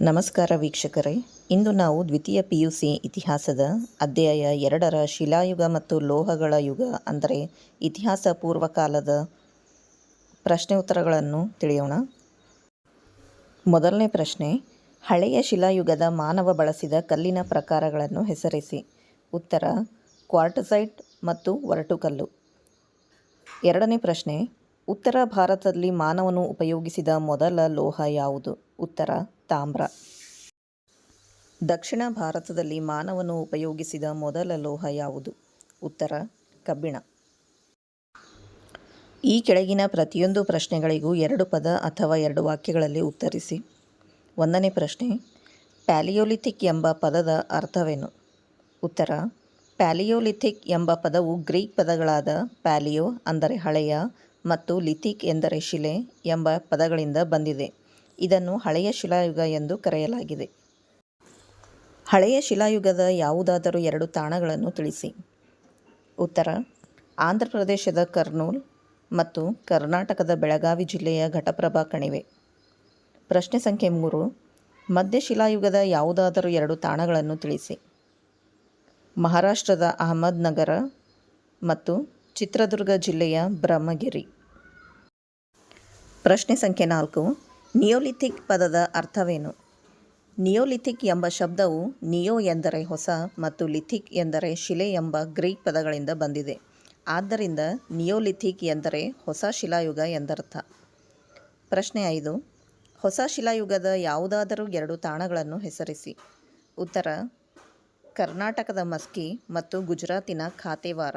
ನಮಸ್ಕಾರ ವೀಕ್ಷಕರೇ. ಇಂದು ನಾವು ದ್ವಿತೀಯ ಪಿ ಯು ಸಿ ಇತಿಹಾಸದ ಅಧ್ಯಾಯ ಎರಡರ ಶಿಲಾಯುಗ ಮತ್ತು ಲೋಹಗಳ ಯುಗ, ಅಂದರೆ ಇತಿಹಾಸ ಪೂರ್ವಕಾಲದ ಪ್ರಶ್ನೆ ಉತ್ತರಗಳನ್ನು ತಿಳಿಯೋಣ. ಮೊದಲನೇ ಪ್ರಶ್ನೆ, ಹಳೆಯ ಶಿಲಾಯುಗದ ಮಾನವ ಬಳಸಿದ ಕಲ್ಲಿನ ಪ್ರಕಾರಗಳನ್ನು ಹೆಸರಿಸಿ. ಉತ್ತರ, ಕ್ವಾರ್ಟಸೈಟ್ ಮತ್ತು ಒರಟುಕಲ್ಲು. ಎರಡನೇ ಪ್ರಶ್ನೆ ಉತ್ತರ ಭಾರತದಲ್ಲಿ ಮಾನವನು ಉಪಯೋಗಿಸಿದ ಮೊದಲ ಲೋಹ ಯಾವುದು? ಉತ್ತರ, ತಾಮ್ರ. ದಕ್ಷಿಣ ಭಾರತದಲ್ಲಿ ಮಾನವನು ಉಪಯೋಗಿಸಿದ ಮೊದಲ ಲೋಹ ಯಾವುದು? ಉತ್ತರ, ಕಬ್ಬಿಣ. ಈ ಕೆಳಗಿನ ಪ್ರತಿಯೊಂದು ಪ್ರಶ್ನೆಗಳಿಗೂ ಎರಡು ಪದ ಅಥವಾ ಎರಡು ವಾಕ್ಯಗಳಲ್ಲಿ ಉತ್ತರಿಸಿ. ಒಂದನೇ ಪ್ರಶ್ನೆ, ಪ್ಯಾಲಿಯೋಲಿಥಿಕ್ ಎಂಬ ಪದದ ಅರ್ಥವೇನು? ಉತ್ತರ, ಪ್ಯಾಲಿಯೋಲಿಥಿಕ್ ಎಂಬ ಪದವು ಗ್ರೀಕ್ ಪದಗಳಾದ ಪ್ಯಾಲಿಯೋ ಅಂದರೆ ಹಳೆಯ ಮತ್ತು ಲಿಥಿಕ್ ಎಂದರೆ ಶಿಲೆ ಎಂಬ ಪದಗಳಿಂದ ಬಂದಿದೆ. ಇದನ್ನು ಹಳೆಯ ಶಿಲಾಯುಗ ಎಂದು ಕರೆಯಲಾಗಿದೆ. ಹಳೆಯ ಶಿಲಾಯುಗದ ಯಾವುದಾದರೂ ಎರಡು ತಾಣಗಳನ್ನು ತಿಳಿಸಿ. ಉತ್ತರ, ಆಂಧ್ರ ಪ್ರದೇಶದ ಕರ್ನೂಲ್ ಮತ್ತು ಕರ್ನಾಟಕದ ಬೆಳಗಾವಿ ಜಿಲ್ಲೆಯ ಘಟಪ್ರಭಾ ಕಣಿವೆ. ಪ್ರಶ್ನೆ ಸಂಖ್ಯೆ ಮೂರು ಮಧ್ಯಶಿಲಾಯುಗದ ಯಾವುದಾದರೂ ಎರಡು ತಾಣಗಳನ್ನು ತಿಳಿಸಿ. ಮಹಾರಾಷ್ಟ್ರದ ಅಹಮದ್ ನಗರ ಮತ್ತು ಚಿತ್ರದುರ್ಗ ಜಿಲ್ಲೆಯ ಬ್ರಹ್ಮಗಿರಿ. ಪ್ರಶ್ನೆ ಸಂಖ್ಯೆ ನಾಲ್ಕು, ನಿಯೋಲಿಥಿಕ್ ಪದದ ಅರ್ಥವೇನು? ನಿಯೋಲಿಥಿಕ್ ಎಂಬ ಶಬ್ದವು ನಿಯೋ ಎಂದರೆ ಹೊಸ ಮತ್ತು ಲಿಥಿಕ್ ಎಂದರೆ ಶಿಲೆ ಎಂಬ ಗ್ರೀಕ್ ಪದಗಳಿಂದ ಬಂದಿದೆ. ಆದ್ದರಿಂದ ನಿಯೋಲಿಥಿಕ್ ಎಂದರೆ ಹೊಸ ಶಿಲಾಯುಗ ಎಂದರ್ಥ. ಪ್ರಶ್ನೆ ಐದು, ಹೊಸ ಶಿಲಾಯುಗದ ಯಾವುದಾದರೂ ಎರಡು ತಾಣಗಳನ್ನು ಹೆಸರಿಸಿ. ಉತ್ತರ, ಕರ್ನಾಟಕದ ಮಸ್ಕಿ ಮತ್ತು ಗುಜರಾತಿನ ಖಾತೆವಾರ.